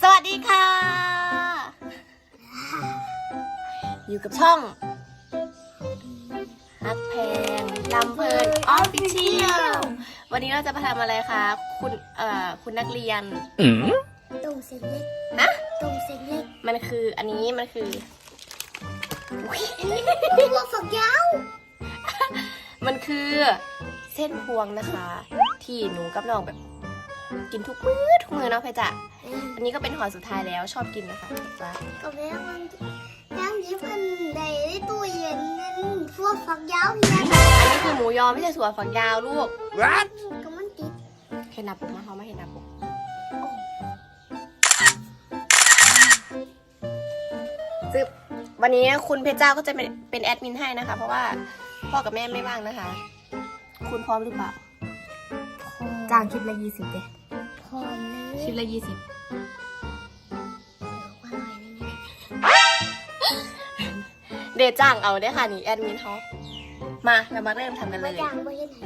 สวัสดีค่ะ อยู่กับช่องฮักแพงลำเพลินออฟฟิเชียลวันนี้เราจะมาทำอะไรคะ คุณเอ่อคุณนักเรียนตุ่มเส้นเล็กฮะตุ่มเส้นเล็ก มันคืออันนี้มันคืออุ๊ยตัวฝักยาวมันคือเส้นพวงนะคะ ที่หนูกับน้องแบบ กินทุกมื้อทุกมื้อเนาะเพชรจ้ะอันนี้ก็เป็นห่อสุดท้ายแล้วชอบกินนะคะจ้ะก็แม่มันแม่ยิบอันใดในตู้เย็นนั่นตัวฝักยาวเนี่ยอันนี้คือหมูยอไม่ใช่ถั่วฝักยาวลูกก็มันติดเห็นหน้าปกนะเขาไม่เห็นหน้าปกซึ่งวันนี้คุณเพชรเจ้าก็จะเป็นเป็นแอดมินให้นะคะ เพราะว่าพ่อกับแม่ไม่ว่างนะคะ คุณพร้อมหรือเปล่า จ้างคลิปละยี่สิบเด้พร้อมเลยคลิปละยี่สิบว่าหน่อยนี่เดยวจ้างเอาได้อค่ะนี่แอดมินเขามาเรามาเริ่มทำกันเลว่ายอย่างว่าเห็นไหน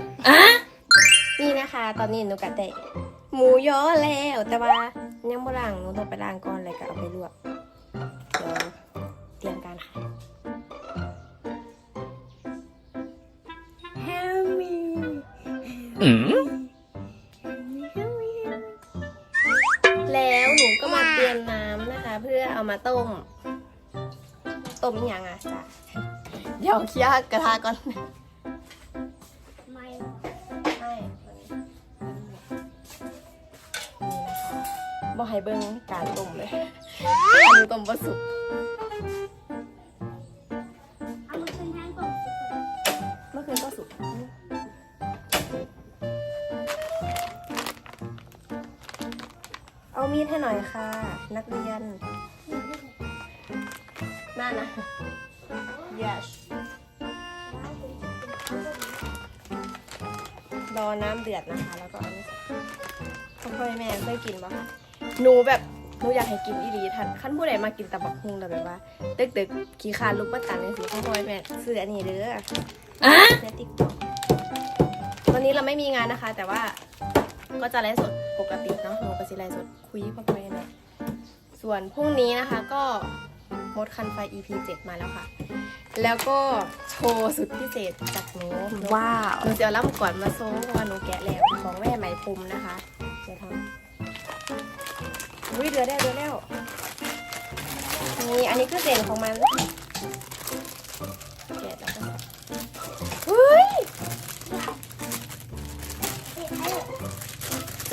นี่นะคะ ตอนนี้หนูกะเตะหมูยอแล้วแต่ว่ายังบ่ล้างหนูต้องไปล้างก่อนเลยก็เอาไปลวก แล้วหนูก็มาเตรียมน้ำนะคะ เพื่อเอามาต้ม ต้มอีกอย่างอะจ้ะเดี๋ยวเคี่ยวกระทะก่อน ไม่ใช่บอกให้เบิ้งการต้มเลยอันนี้ต้มบะสุก เอามีดให้หน่อยค่ะ นักเรียนน่านะ yes รอน้ำเดือดนะคะ แล้วก็เอานี้ใส่พ่อพ่อแม่เคยกินปะคะหนูแบบหนูอยากให้กินอีหลีทันขั้นผู้ใดมากินตับบักฮุงแต่แบบว่าตึกตึกๆขี้คร้านลุกมาตันเลยสิพ่อพ่อแม่ซื้ออันนี้เด้อในติ๊กต็อกวันนี้เราไม่มีงานนะคะ แต่ว่าก็จะไลฟ์สด ปกติเนาะหนูก็จะไลฟ์สดคุยพ่อพ่อแม่ส่วนพรุ่งนี้นะคะก็มดคันไฟ EP 7 มาแล้วค่ะ แล้วก็โชว์สุดพิเศษจากหนูว้าวหนูจะเอาล่ำก่อนมาโซ่เพราะว่าหนูแกะแล้วของแม่ไหมพรมนะคะเดี๋ยวทำอุ้ยเดือดแล้วเดือดแล้วนี่อันนี้คือเด่นของมัน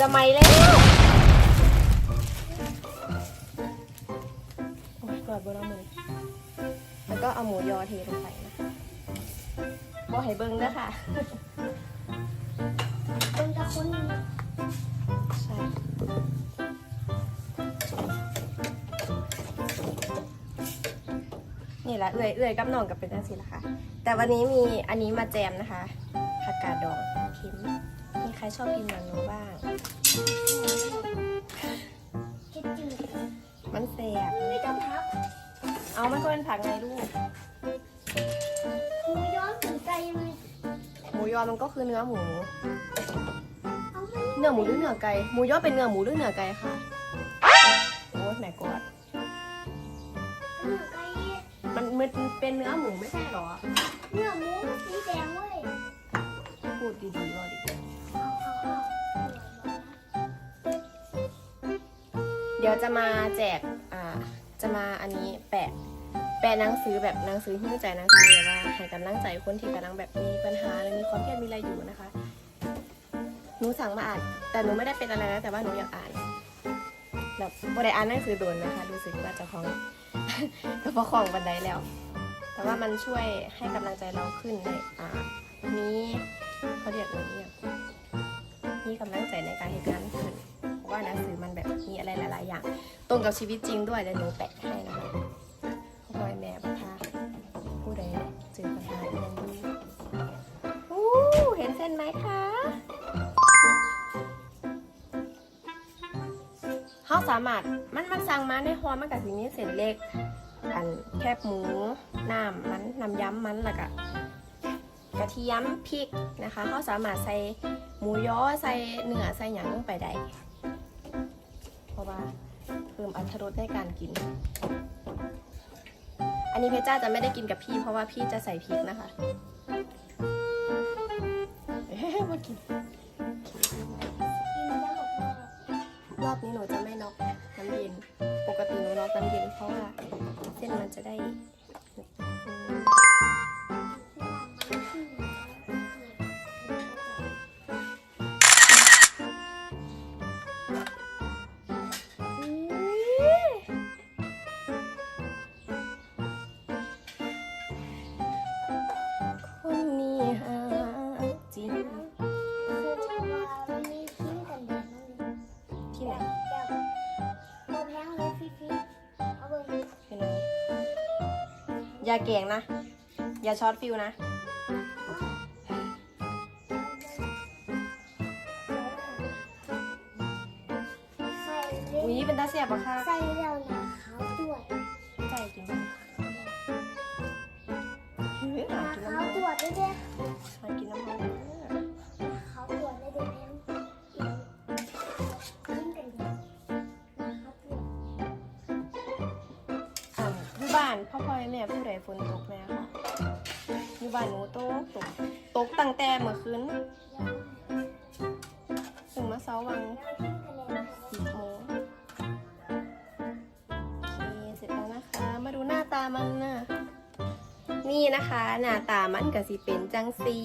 จะไหมแล้วโอ้ยกอดบนเอามือแล้วก็เอาหมูยอเทลงไปนะคะบอกให้เบิ้งด้วยค่ะเป็นตะคนใช่นี่แหละเอื่อยเอื่อยกับน้องกับเป็นจังสิละค่ะ แต่วันนี้มีอันนี้มาแจมนะคะผักกาดดองเค็มมี ใครชอบกินแบบหนูบ้างคิดจืดมันแสบไม่ต้องพับเอามันก็เป็นผักไงลูก หมูย้อนถึงใจไหมหมูยอมันก็คือเนื้อหมู เอาไหมเนื้อหมูหรือเนื้อไก่ หมูยอเป็นเนื้อหมูหรือเนื้อไก่ค่ะโอ้ยไหนกอดเนื้อไก่มันมันเป็นเนื้อหมูไม่ใช่เหรอ เนื้อหมูสีแดง เดี๋ยวจะมาแจกอ่าจะมาอันนี้แปะแปะหนังสือแบบหนังสือหิ้วใจหนังสือแบบว่าให้กำลังใจคนที่กำลังแบบมีปัญหาหรือมีความเครียดมีอะไรอยู่นะคะ หนูสั่งมาอ่าน แต่หนูไม่ได้เป็นอะไรนะแต่ว่าหนูอยากอ่านแบบบ่ไดอ่านหนังสือโดนนะคะรู้สึกว่าจะของก็พอของบันไดแล้ว แต่ว่ามันช่วยให้กำลังใจเราขึ้นในอ่านี้เขาเรียกว่าเนี่ยมีกำลังใจในการเหตุการณ์ขึ้น ว่าหนังสือมันแบบมีอะไรหลาย ๆ อย่าง ตรงกับชีวิตจริงด้วยเดี๋ยวหนูแปะให้นะคะพ่อแม่ปะพาผู้ใดเจอปัญหาอย่างนี้อู้เห็นเส้นไหมคะเขาสามารถมันมันสั่งมาในฮอมันกับสีนี้เส้นเล็กอันแคบหมูน้ำมันน้ำย้ำมันแล้วก็กระเทียมพริกนะคะเขาสามารถใส่หมูย้อใส่เนื้อใส่หยังลงไปได้ ราะว่าเพิ่มอรรถรสในการกิน อันนี้เพชรจ้าจะไม่ได้กินกับพี่ เพราะว่าพี่จะใส่พริกนะคะเอ๊ะมากินกินได้หมดเลยรอบนี้หนูจะไม่น็อกน้ำเย็น ปกติหนูน็อกน้ำเย็นเพราะว่าเส้นมันจะได้ อย่าเก่งนะ อย่าช็อตฟิวนะใส่เลอุ้ยยเป็นตาเสียบอะค่ะ ใส่แล้วนะขาวด้วยใจกินไหมเฮ้ยหากินขาน้ำวมันตัวได้เด้อหากินน้ำมัน อยู่บ้านพ่อพ่อแม่ผู้ใดฝนตกแม่ค่ะอยู่บ้านหนูตกตกตกตั้งแต่เมื่อคืนถึงมาเช้าวันสิบโมงโอเคเสร็จแล้วนะคะ มาดูหน้าตามันนะนี่นะคะ หน้าตามันก็สิเป็นจังสี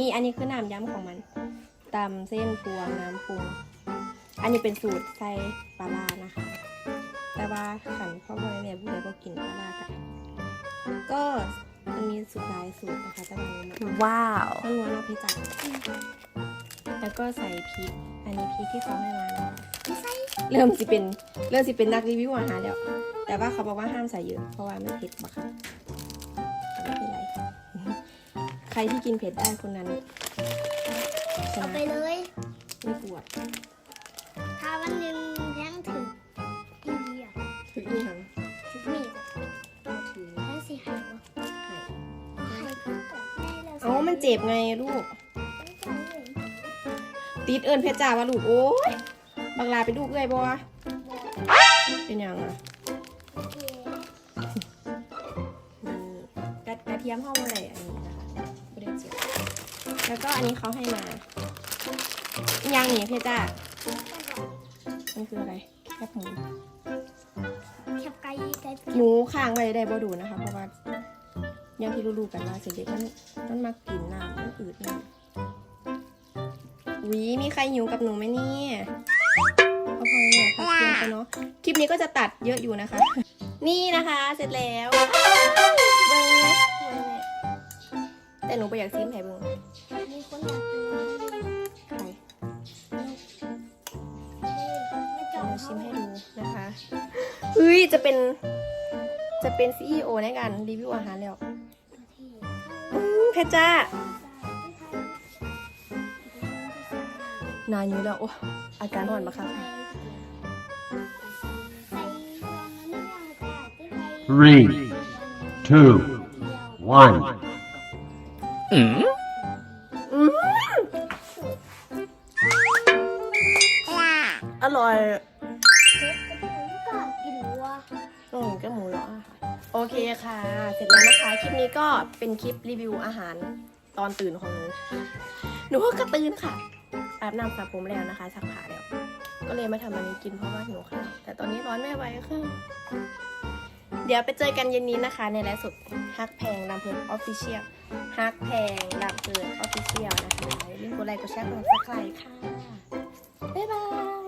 นี่อันนี้คือน้ำย้ำของมันตำเส้นพวงน้ำปรุง อันนี้เป็นสูตรใส่ปลาร้านะคะ แต่ว่าขันพ่อพ่อแม่ผู้ใดก็กินปลาร้ากันก็มันมีสูตรหลายสูตรนะคะแต่ว่ามันว้าวต้องรู้ว่าพี่จัดแล้วก็ใส่พริก อันนี้พริกที่เขาให้มานะคะเริ่มสิเป็นเริ่มสิเป็นนักรีวิวอาหารแล้ว แต่ว่าเขาบอกว่าห้ามใส่เยอะเพราะว่ามันเผ็ดบักค่ะ รที่กินเผ็ดได้คนนั้นชเอานะไปเลยไม่ปวดถ้าวันหนึ่งแพงถึงอีเดียถึงนี่ค่ะถึงมีดถือแพงสิหายวะให้เอาให้เพิ่มเติมได้แล้วสิเอามันเจ็บไงลูก ติดเอิญเพชรจ้าว่าลูกโอ้ยบังลาไปลูกเอ้ยบัวเป็นยังอะนี่กระกระเทียมห้องอะไรอันนี้ แล้วก็อันนี้เขาให้มาอีกอยังนี่เพชรจ้ามันคืออะไรแคบหมูแคบไก่ไก่หนูข้างไว้ได้บ่ดูนะคะ เพราะว่าอยังที่รู้ๆกันว่าเด็กๆมันมันมากินน้ำมันอืดน้ำวิมีใครหิวกับหนูไหมเนี่ยพอพอเนี่ยพักเที่ยงไปเนาะคลิปนี้ก็จะตัดเยอะอยู่นะคะ นี่นะคะเสร็จแล้วเบิ้งนะเบิ้งเนี่ยแต่หนูไปอยากซิมไผ่เบิ้ง เฮ้ยจะเป็น จะเป็นซีอีโอในการรีวิวอาหารแล้วอืมเพชรจ้า นานอยู่แล้ว โอ้อาการอ่อนมาค่ะ Three, two, one. อืมอืมอร่อยอืม ก็หมูเหรอโอเคค่ะ เสร็จแล้วนะคะ คลิปนี้ก็เป็นคลิปรีวิวอาหารตอนตื่นของหนูหนูก็กระตื่นค่ะอาบน้ำสระผมแล้วนะคะซักผาแล้ว ก็เลยมาทำอันนี้กินเพราะว่าหิวข้าวแต่ตอนนี้ร้อนไม่ไหวค่ะเดี๋ยวไปเจอกันเย็นนี้นะคะ ในไลฟ์สดฮักแพงลำเพลินออฟฟิเชียลฮักแพงลำเพลินออฟฟิเชียลนะคะอย่าลืมกดไลค์กดแชร์กดซับสไครต์ค่ะ บ๊ายบาย